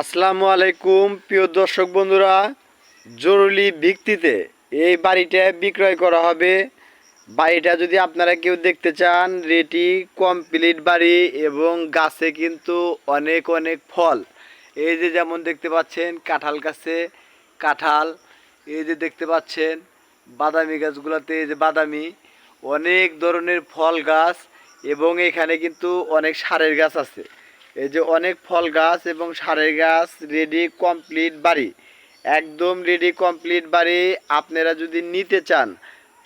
আসসালামু আলাইকুম, প্রিয় দর্শক বন্ধুরা। জরুরি ভিত্তিতে এই বাড়িটা বিক্রয় করা হবে। বাড়িটা যদি আপনারা কেউ দেখতে চান, রেটি কমপ্লিট বাড়ি এবং গাছে কিন্তু অনেক অনেক ফল। এই যে যেমন দেখতে পাচ্ছেন, কাঁঠাল গাছে কাঁঠাল। এই যে দেখতে পাচ্ছেন, বাদামি গাছগুলোতে এই যে বাদামি। অনেক ধরনের ফল গাছ এবং এখানে কিন্তু অনেক সারের গাছ আছে। এই যে অনেক ফল গাছ এবং সারের গাছ রেডি কমপ্লিট বাড়ি। একদম রেডি কমপ্লিট বাড়ি। আপনারা যদি নিতে চান,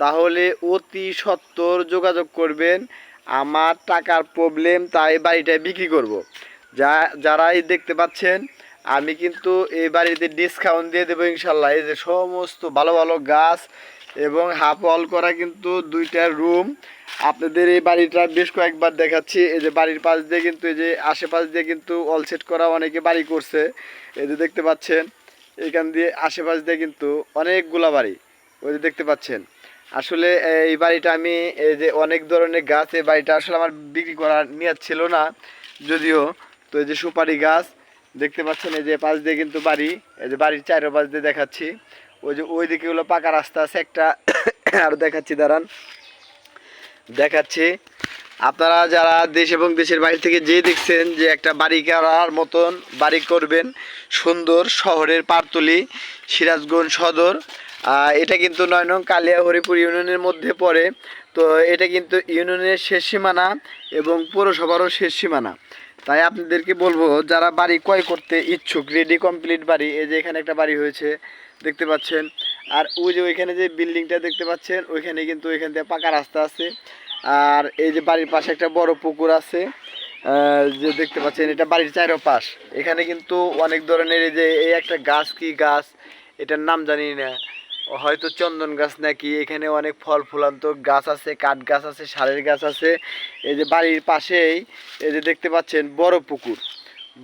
তাহলে অতি সত্বর যোগাযোগ করবেন। আমার টাকার প্রবলেম তাই বাড়িটা বিক্রি করব। যা, যারাই দেখতে পাচ্ছেন, আমি কিন্তু এই বাড়িতে ডিসকাউন্ট দিয়ে দেবো ইনশাল্লাহ। এই যে সমস্ত ভালো ভালো গাছ এবং হাফ ওয়াল করা কিন্তু দুইটা রুম আপনাদের এই বাড়িটা বেশ কয়েকবার দেখাচ্ছি। এই যে বাড়ির পাশ দিয়ে কিন্তু, এই যে আশেপাশ দিয়ে কিন্তু অল সেট করা অনেকে বাড়ি করছে। এই যে দেখতে পাচ্ছেন, এখান দিয়ে আশেপাশ দিয়ে কিন্তু অনেকগুলা বাড়ি। ওই যে দেখতে পাচ্ছেন। আসলে এই বাড়িটা আমি, এই যে অনেক ধরনের গাছ, এই বাড়িটা আসলে আমার বিক্রি করার নিয়ত ছিল না। যদিও, তো এই যে সুপারি গাছ, দেখতে পাচ্ছেন, এই যে পাশ দিয়ে কিন্তু বাড়ি, এই যে বাড়ির চারো পাশ দিয়ে দেখাচ্ছি। ওই যে ওই দিকে হলো পাকা রাস্তা আছে, একটা আর দেখাচ্ছি, দাঁড়ান। দেখাচ্ছি। আপনারা যারা দেশ এবং দেশের বাইরে থেকে যে দেখছেন যে একটা বাড়ি করার মতন বাড়ি করবেন, সুন্দর শহরের পারতলি, সিরাজগঞ্জ সদর এটা কিন্তু নয় নং কালিয়া হরিপুর ইউনিয়নের মধ্যে পড়ে। তো এটা কিন্তু ইউনিয়নের শেষ সীমানা এবং পৌরসভারও শেষ সীমানা। তাই আপনাদেরকে বলব, যারা বাড়ি ক্রয় করতে ইচ্ছুক রেডি কমপ্লিট বাড়ি, এই যে এখানে একটা বাড়ি হয়েছে দেখতে পাচ্ছেন। আর ওই যে ওইখানে যে বিল্ডিংটা দেখতে পাচ্ছেন, ওইখানে কিন্তু ওইখান থেকে পাকা রাস্তা আছে। আর এই যে বাড়ির পাশে একটা বড় পুকুর আছে যে দেখতে পাচ্ছেন, এটা বাড়ির চারো পাশ এখানে কিন্তু অনেক ধরনের এই যে এই একটা গাছ, কি গাছ? এটার নাম জানি না। হয়তো চন্দন গাছ নাকি, এখানে অনেক ফল ফুলান্ত গাছ আছে, কাঠ গাছ আছে, সারের গাছ আছে। এই যে বাড়ির পাশেই এই যে দেখতে পাচ্ছেন, বড় পুকুর।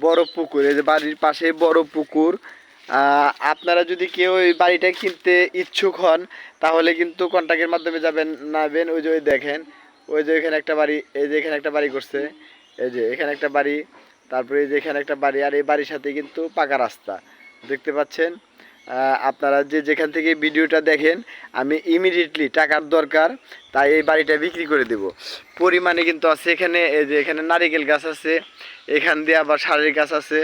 বড় পুকুর, এই যে বাড়ির পাশে বড় পুকুর। আপনারা যদি কেউ ওই বাড়িটা কিনতে ইচ্ছুক হন, তাহলে কিন্তু কন্ট্যাক্টের মাধ্যমে যাবেন, নাবেন। ওই যে ওই দেখেন, ওই যে এখানে একটা বাড়ি, এই যে এখানে একটা বাড়ি করছে। এই যে এখানে একটা বাড়ি, তারপরে এই যে এখানে একটা বাড়ি, আর এই বাড়ির সাথে কিন্তু পাকা রাস্তা। দেখতে পাচ্ছেন? আপনারা যে যেখান থেকে ভিডিওটা দেখেন, আমি ইমিডিয়েটলি টাকার দরকার, তাই এই বাড়িটা বিক্রি করে দেব। পরিমাণে কিন্তু আছে এখানে, এই যে এখানে নারিকেল গাছ আছে, এখান দিয়ে আবার সারের গাছ আছে,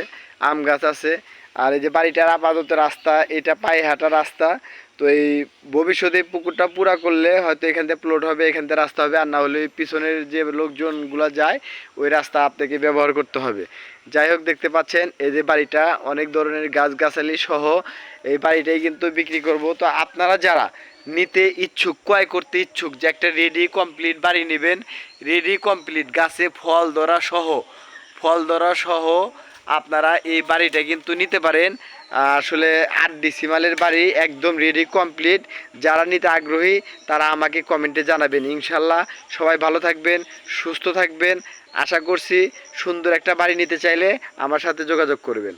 আম গাছ আছে। আর এই যে বাড়িটার আপাতত রাস্তা, এটা পায়ে হাঁটা রাস্তা। তো এই ভবিষ্যতে পুকুরটা পুরা করলে হয়তো এখান থেকে প্লট হবে, এখান থেকে রাস্তা হবে, আর না হলে পিছনের যে লোকজনগুলো যায়, ওই রাস্তা আপনাকে ব্যবহার করতে হবে। যাই হোক, দেখতে পাচ্ছেন, এই যে বাড়িটা, অনেক ধরনের গাছগাছালি সহ এই বাড়িটাই কিন্তু বিক্রি করব। তো আপনারা যারা নিতে ইচ্ছুক, ক্রয় করতে ইচ্ছুক, যে একটা রেডি কমপ্লিট বাড়ি নেবেন রেডি কমপ্লিট গাছে ফল ধরা সহ, ফল ধরা সহ আপনারা এই বাড়িটা কিন্তু নিতে পারেন। আসলে আট ডিসিমালের বাড়ি একদম রেডি কমপ্লিট যারা নিতে আগ্রহী, তারা আমাকে কমেন্টে জানাবেন। ইনশাল্লাহ সবাই ভালো থাকবেন, সুস্থ থাকবেন। আশা করছি সুন্দর একটা বাড়ি নিতে চাইলে আমার সাথে যোগাযোগ করবেন।